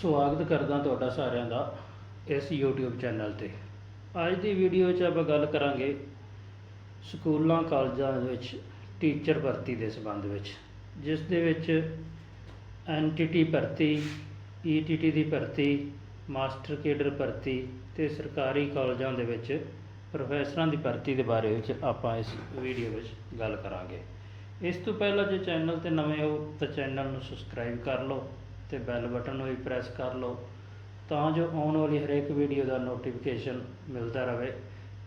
ਸਵਾਗਤ ਕਰਦਾ ਤੁਹਾਡਾ ਸਾਰਿਆਂ ਦਾ ਇਸ YouTube ਚੈਨਲ ਤੇ। ਅੱਜ ਦੀ ਵੀਡੀਓ 'ਚ ਆਪਾਂ ਗੱਲ ਕਰਾਂਗੇ ਸਕੂਲਾਂ, ਕਾਲਜਾਂ ਵਿੱਚ ਟੀਚਰ ਭਰਤੀ ਦੇ ਸੰਬੰਧ ਵਿੱਚ, ਜਿਸ ਦੇ ਵਿੱਚ ਐਨਟੀਟੀ ਭਰਤੀ ਈਟੀਟੀ ਦੀ ਭਰਤੀ, ਮਾਸਟਰ ਕੇਡਰ ਭਰਤੀ ਤੇ ਸਰਕਾਰੀ ਕਾਲਜਾਂ ਦੇ ਵਿੱਚ ਪ੍ਰੋਫੈਸਰਾਂ ਦੀ ਭਰਤੀ ਦੇ ਬਾਰੇ ਵਿੱਚ ਆਪਾਂ ਇਸ ਵੀਡੀਓ ਵਿੱਚ ਗੱਲ ਕਰਾਂਗੇ। ਇਸ ਤੋਂ ਪਹਿਲਾਂ ਜੇ ਚੈਨਲ ਤੇ ਨਵੇਂ ਹੋ ਤਾਂ ਚੈਨਲ ਨੂੰ ਸਬਸਕ੍ਰਾਈਬ ਕਰ ਲਓ। ਤੇ ਬੈਲ ਬਟਨ ਨੂੰ ਵੀ ਪ੍ਰੈਸ ਕਰ ਲਓ, ਤਾਂ ਜੋ ਆਉਣ ਵਾਲੀ ਹਰੇਕ ਵੀਡੀਓ ਦਾ ਨੋਟੀਫਿਕੇਸ਼ਨ ਮਿਲਦਾ ਰਹੇ।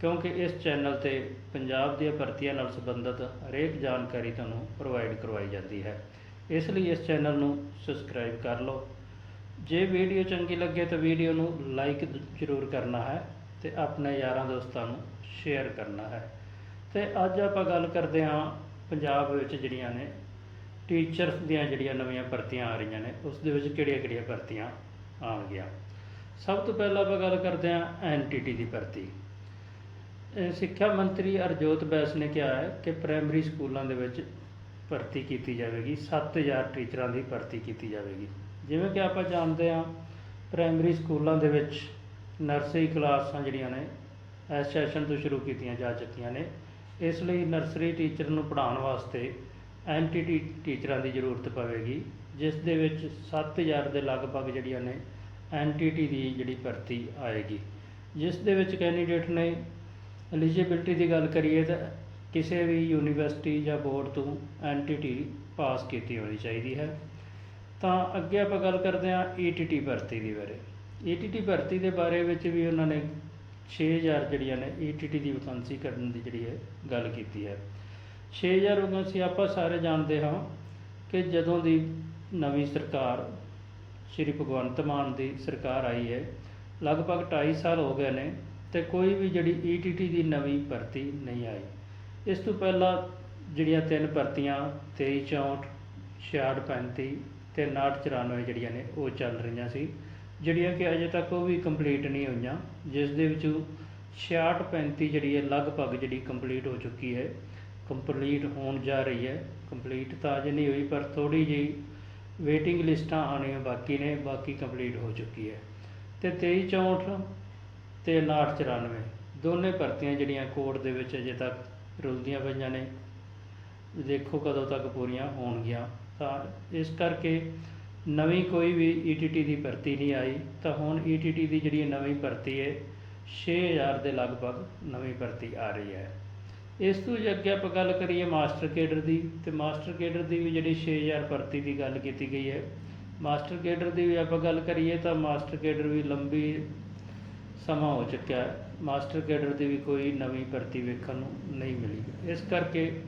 ਕਿਉਂਕਿ ਇਸ ਚੈਨਲ ਤੇ ਪੰਜਾਬ ਦੀਆਂ ਭਰਤੀਆਂ ਨਾਲ ਸੰਬੰਧਿਤ ਹਰੇਕ ਜਾਣਕਾਰੀ ਤੁਹਾਨੂੰ ਪ੍ਰੋਵਾਈਡ ਕਰਵਾਈ ਜਾਂਦੀ ਹੈ। ਇਸ ਲਈ ਇਸ ਚੈਨਲ ਨੂੰ ਸਬਸਕ੍ਰਾਈਬ ਕਰ ਲਓ। ਜੇ ਵੀਡੀਓ ਚੰਗੀ ਲੱਗੇ ਤਾਂ ਵੀਡੀਓ ਨੂੰ ਲਾਈਕ ਜ਼ਰੂਰ ਕਰਨਾ ਹੈ ਤੇ ਆਪਣੇ ਯਾਰਾਂ ਦੋਸਤਾਂ ਨੂੰ ਸ਼ੇਅਰ ਕਰਨਾ ਹੈ। ਤੇ ਅੱਜ ਆਪਾਂ ਗੱਲ ਕਰਦੇ ਹਾਂ ਪੰਜਾਬ ਵਿੱਚ ਜਿਹੜੀਆਂ ਨੇ ਟੀਚਰਸ ਦੀਆਂ ਜਿਹੜੀਆਂ ਨਵੀਆਂ ਭਰਤੀਆਂ ਆ ਰਹੀਆਂ ਨੇ, ਉਸ ਦੇ ਵਿੱਚ ਕਿਹੜੀਆਂ-ਕਿਹੜੀਆਂ ਭਰਤੀਆਂ ਆਉਣਗੀਆਂ ਸਭ ਤੋਂ ਪਹਿਲਾਂ ਆਪਾਂ ਗੱਲ ਕਰਦੇ ਹਾਂ ਐਨਟੀਟੀ ਦੀ ਭਰਤੀ। ਸਿੱਖਿਆ ਮੰਤਰੀ ਅਰਜੋਤ ਬੈਸ ਨੇ ਕਿਹਾ ਹੈ ਕਿ ਪ੍ਰਾਇਮਰੀ ਸਕੂਲਾਂ ਦੇ ਵਿੱਚ ਭਰਤੀ ਕੀਤੀ ਜਾਵੇਗੀ 7000 ਟੀਚਰਾਂ ਦੀ ਭਰਤੀ ਕੀਤੀ ਜਾਵੇਗੀ। ਜਿਵੇਂ ਕਿ ਆਪਾਂ ਜਾਣਦੇ ਹਾਂ ਪ੍ਰਾਇਮਰੀ ਸਕੂਲਾਂ ਦੇ ਵਿੱਚ ਨਰਸਰੀ ਕਲਾਸਾਂ ਜਿਹੜੀਆਂ ਨੇ, ਇਸ ਸੈਸ਼ਨ ਤੋਂ ਸ਼ੁਰੂ ਕੀਤੀਆਂ ਜਾ ਚੁੱਕੀਆਂ ਨੇ। ਇਸ ਲਈ ਨਰਸਰੀ ਟੀਚਰ ਨੂੰ ਪੜ੍ਹਾਉਣ ਵਾਸਤੇ ਐਨਟੀਟੀ ਟੀਚਰਾਂ ਦੀ ਜ਼ਰੂਰਤ ਪਵੇਗੀ, ਜਿਸ ਦੇ ਵਿੱਚ 7000 ਦੇ ਲਗਭਗ ਜਿਹੜੀਆਂ ਨੇ ਐਨਟੀਟੀ ਦੀ ਜਿਹੜੀ ਭਰਤੀ ਆਏਗੀ। ਜਿਸ ਦੇ ਵਿੱਚ ਕੈਂਡੀਡੇਟ ਨੇ ਐਲੀਜੀਬਿਲਟੀ ਦੀ ਗੱਲ ਕਰੀਏ ਤਾਂ ਕਿਸੇ ਵੀ ਯੂਨੀਵਰਸਿਟੀ ਜਾਂ ਬੋਰਡ ਤੋਂ ਐਨਟੀਟੀ ਪਾਸ ਕੀਤੀ ਹੋਣੀ ਚਾਹੀਦੀ ਹੈ। ਤਾਂ ਅੱਗੇ ਆਪਾਂ ਗੱਲ ਕਰਦੇ ਹਾਂ ਈਟੀਟੀ ਭਰਤੀ ਦੇ ਬਾਰੇ। ਈਟੀਟੀ ਭਰਤੀ ਦੇ ਬਾਰੇ ਵਿੱਚ ਵੀ ਉਹਨਾਂ ਨੇ 6000 ਜਿਹੜੀਆਂ ਨੇ ਈਟੀਟੀ ਦੀ ਵੈਕੈਂਸੀ ਕਰਨ ਦੀ ਜਿਹੜੀ ਹੈ ਗੱਲ ਕੀਤੀ ਹੈ। 6000 ਸੀ ਆਪਾਂ ਸਾਰੇ ਜਾਣਦੇ ਹਾਂ ਕਿ ਜਦੋਂ ਦੀ ਨਵੀਂ ਸਰਕਾਰ, ਸ਼੍ਰੀ ਭਗਵੰਤ ਮਾਨ ਦੀ ਸਰਕਾਰ ਆਈ ਹੈ, ਲਗਭਗ 2.5 ਸਾਲ ਹੋ ਗਏ ਨੇ ਤੇ ਕੋਈ ਵੀ ਜਿਹੜੀ ਈਟੀਟੀ ਦੀ ਨਵੀਂ ਭਰਤੀ ਨਹੀਂ ਆਈ। ਇਸ ਤੋਂ ਪਹਿਲਾਂ ਜਿਹੜੀਆਂ ਤਿੰਨ ਭਰਤੀਆਂ 23 64 66 35 ਤੇ 59 94 ਜਿਹੜੀਆਂ ਨੇ, ਉਹ ਚੱਲ ਰਹੀਆਂ ਸੀ, ਜਿਹੜੀਆਂ ਕਿ ਅਜੇ ਤੱਕ ਉਹ ਵੀ ਕੰਪਲੀਟ ਨਹੀਂ ਹੋਈਆਂ, ਜਿਸ ਦੇ ਵਿੱਚੋਂ 66 35 ਜਿਹੜੀ ਹੈ, ਲਗਭਗ ਜਿਹੜੀ ਕੰਪਲੀਟ ਹੋ ਚੁੱਕੀ ਹੈ। ਕੰਪਲੀਟ ਹੋਣ ਜਾ ਰਹੀ ਹੈ। ਕੰਪਲੀਟ ਤਾਂ ਅਜੇ ਨਹੀਂ ਹੋਈ, ਪਰ ਥੋੜੀ ਜਿਹੀ ਵੇਟਿੰਗ ਲਿਸਟਾਂ ਆਉਣੀਆਂ ਬਾਕੀ ਨੇ, ਬਾਕੀ ਕੰਪਲੀਟ ਹੋ ਚੁੱਕੀ ਹੈ। ਤੇ 23 64 ਤੇ 59 94 ਦੋਨੇ ਭਰਤੀਆਂ ਜਿਹੜੀਆਂ ਕੋਰਟ ਦੇ ਵਿੱਚ ਅਜੇ ਤੱਕ ਰੁਲਦੀਆਂ ਪਈਆਂ ਨੇ, ਦੇਖੋ ਕਦੋਂ ਤੱਕ ਪੂਰੀਆਂ ਹੋਣਗੀਆਂ। ਤਾਂ ਇਸ ਕਰਕੇ ਨਵੀਂ ਕੋਈ ਵੀ ਈਟੀਟੀ ਦੀ ਭਰਤੀ ਨਹੀਂ ਆਈ, ਤਾਂ ਹੁਣ ਈਟੀਟੀ ਦੀ ਜਿਹੜੀ ਨਵੀਂ ਭਰਤੀ ਹੈ 6000 ਦੇ ਲਗਭਗ ਨਵੀਂ ਭਰਤੀ ਆ ਰਹੀ ਹੈ। ਇਸ ਤੋਂ ਜੇ ਅੱਗੇ ਆਪਾਂ ਗੱਲ ਕਰੀਏ ਮਾਸਟਰ ਕੇਡਰ ਦੀ, ਤੇ ਮਾਸਟਰ ਕੇਡਰ ਦੀ ਵੀ ਜਿਹੜੀ 6000 ਭਰਤੀ ਦੀ ਗੱਲ ਕੀਤੀ ਗਈ ਹੈ। ਮਾਸਟਰ ਕੇਡਰ ਦੀ ਵੀ ਆਪਾਂ ਗੱਲ ਕਰੀਏ ਤਾਂ ਮਾਸਟਰ ਕੇਡਰ ਵੀ ਲੰਬੀ ਸਮਾਂ ਹੋ ਚੁੱਕਿਆ ਹੈ। ਮਾਸਟਰ ਕੇਡਰ ਦੀ ਵੀ ਕੋਈ ਨਵੀਂ ਭਰਤੀ ਵੇਖਣ ਨੂੰ ਨਹੀਂ ਮਿਲੀ। ਇਸ ਕਰਕੇ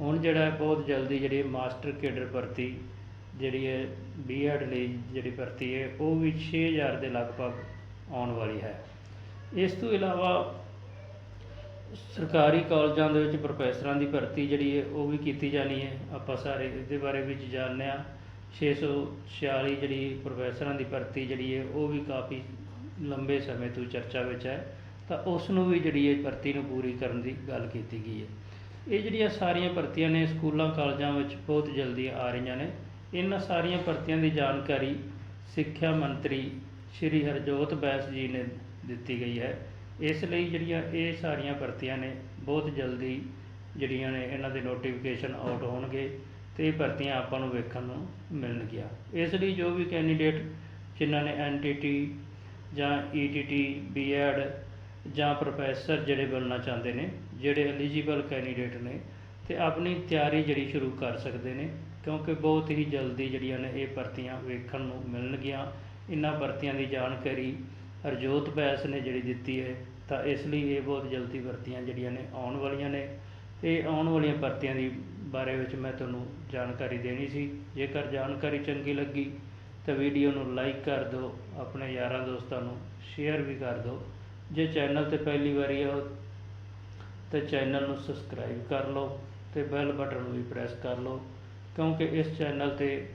ਹੁਣ ਜਿਹੜਾ ਬਹੁਤ ਜਲਦੀ ਜਿਹੜੀ ਮਾਸਟਰ ਕੇਡਰ ਭਰਤੀ ਜਿਹੜੀ ਹੈ ਬੀਐਡ ਲਈ ਜਿਹੜੀ ਭਰਤੀ ਹੈ, ਉਹ ਵੀ 6000 ਦੇ ਲਗਭਗ ਆਉਣ ਵਾਲੀ ਹੈ। ਇਸ ਤੋਂ ਇਲਾਵਾ ਸਰਕਾਰੀ ਕਾਲਜਾਂ ਦੇ ਵਿੱਚ ਪ੍ਰੋਫੈਸਰਾਂ ਦੀ ਭਰਤੀ ਜਿਹੜੀ ਹੈ, ਉਹ ਵੀ ਕੀਤੀ ਜਾਣੀ ਹੈ। ਆਪਾਂ ਸਾਰੇ ਇਹਦੇ ਬਾਰੇ ਵਿੱਚ ਜਾਣਦੇ ਹਾਂ। 646 ਜਿਹੜੀ ਪ੍ਰੋਫੈਸਰਾਂ ਦੀ ਭਰਤੀ ਜਿਹੜੀ ਹੈ, ਉਹ ਵੀ ਕਾਫੀ ਲੰਬੇ ਸਮੇਂ ਤੋਂ ਚਰਚਾ ਵਿੱਚ ਹੈ। ਤਾਂ ਉਸ ਨੂੰ ਵੀ ਜਿਹੜੀ ਹੈ, ਭਰਤੀ ਨੂੰ ਪੂਰੀ ਕਰਨ ਦੀ ਗੱਲ ਕੀਤੀ ਗਈ ਹੈ। ਇਹ ਜਿਹੜੀਆਂ ਸਾਰੀਆਂ ਭਰਤੀਆਂ ਨੇ, ਸਕੂਲਾਂ, ਕਾਲਜਾਂ ਵਿੱਚ ਬਹੁਤ ਜਲਦੀ ਆ ਰਹੀਆਂ ਨੇ। ਇਹਨਾਂ ਸਾਰੀਆਂ ਭਰਤੀਆਂ ਦੀ ਜਾਣਕਾਰੀ ਸਿੱਖਿਆ ਮੰਤਰੀ ਸ਼੍ਰੀ ਹਰਜੋਤ ਬੈਸ ਜੀ ਨੇ ਦਿੱਤੀ ਗਈ ਹੈ। ਇਸ ਲਈ ਜਿਹੜੀਆਂ ਇਹ ਸਾਰੀਆਂ ਭਰਤੀਆਂ ਨੇ ਬਹੁਤ ਜਲਦੀ ਜਿਹੜੀਆਂ ਨੇ ਇਹਨਾਂ ਦੇ ਨੋਟੀਫਿਕੇਸ਼ਨ ਆਊਟ ਹੋਣਗੇ ਤੇ ਇਹ ਭਰਤੀਆਂ ਆਪਾਂ ਨੂੰ ਵੇਖਣ ਨੂੰ ਮਿਲਣਗੀਆਂ। ਇਸ ਲਈ ਜੋ ਵੀ ਕੈਂਡੀਡੇਟ ਜਿਨ੍ਹਾਂ ਨੇ ਐਨਟੀਟੀ ਜਾਂ ਈਟੀਟੀ ਬੀਐਡ ਜਾਂ ਪ੍ਰੋਫੈਸਰ ਜਿਹੜੇ ਬਣਨਾ ਚਾਹੁੰਦੇ ਨੇ, ਜਿਹੜੇ ਐਲੀਜੀਬਲ ਕੈਂਡੀਡੇਟ ਨੇ, ਤੇ ਆਪਣੀ ਤਿਆਰੀ ਜਿਹੜੀ ਸ਼ੁਰੂ ਕਰ ਸਕਦੇ ਨੇ, ਕਿਉਂਕਿ ਬਹੁਤ ਹੀ ਜਲਦੀ ਜਿਹੜੀਆਂ ਨੇ ਇਹ ਭਰਤੀਆਂ ਵੇਖਣ ਨੂੰ ਮਿਲਣਗੀਆਂ। ਇਹਨਾਂ ਭਰਤੀਆਂ ਦੀ ਜਾਣਕਾਰੀ ਹਰਜੋਤ ਬੈਂਸ ਨੇ ਜਿਹੜੀ ਦਿੱਤੀ ਹੈ, ਤਾਂ ਇਸ ਲਈ ਇਹ ਬਹੁਤ ਜਲਦੀ ਭਰਤੀਆਂ ਜਿਹੜੀਆਂ ਨੇ ਆਉਣ ਵਾਲੀਆਂ ਨੇ। ਇਹ ਆਉਣ ਵਾਲੀਆਂ ਭਰਤੀਆਂ ਦੀ ਬਾਰੇ ਵਿੱਚ ਮੈਂ ਤੁਹਾਨੂੰ ਜਾਣਕਾਰੀ ਦੇਣੀ ਸੀ। ਜੇਕਰ ਜਾਣਕਾਰੀ ਚੰਗੀ ਲੱਗੀ, ਤਾਂ ਵੀਡੀਓ ਨੂੰ ਲਾਈਕ ਕਰ ਦਿਓ, ਆਪਣੇ ਯਾਰਾਂ ਦੋਸਤਾਂ ਨੂੰ ਸ਼ੇਅਰ ਵੀ ਕਰ ਦਿਓ। ਜੇ ਚੈਨਲ ਤੇ ਪਹਿਲੀ ਵਾਰੀ ਆਓ, ਤਾਂ ਚੈਨਲ ਨੂੰ ਸਬਸਕ੍ਰਾਈਬ ਕਰ ਲਓ ਤੇ ਬੈਲ ਬਟਨ ਨੂੰ ਵੀ ਪ੍ਰੈਸ ਕਰ ਲਓ, ਕਿਉਂਕਿ ਇਸ ਚੈਨਲ ਤੇ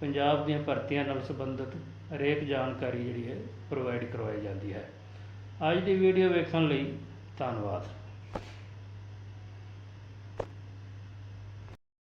ਪੰਜਾਬ ਦੀਆਂ ਭਰਤੀਆਂ ਨਾਲ ਸੰਬੰਧਿਤ ਹਰੇਕ ਜਾਣਕਾਰੀ ਜਿਹੜੀ ਹੈ ਪ੍ਰੋਵਾਈਡ ਕਰਵਾਈ ਜਾਂਦੀ ਹੈ। ਅੱਜ ਦੀ ਵੀਡੀਓ ਵੇਖਣ ਲਈ ਧੰਨਵਾਦ।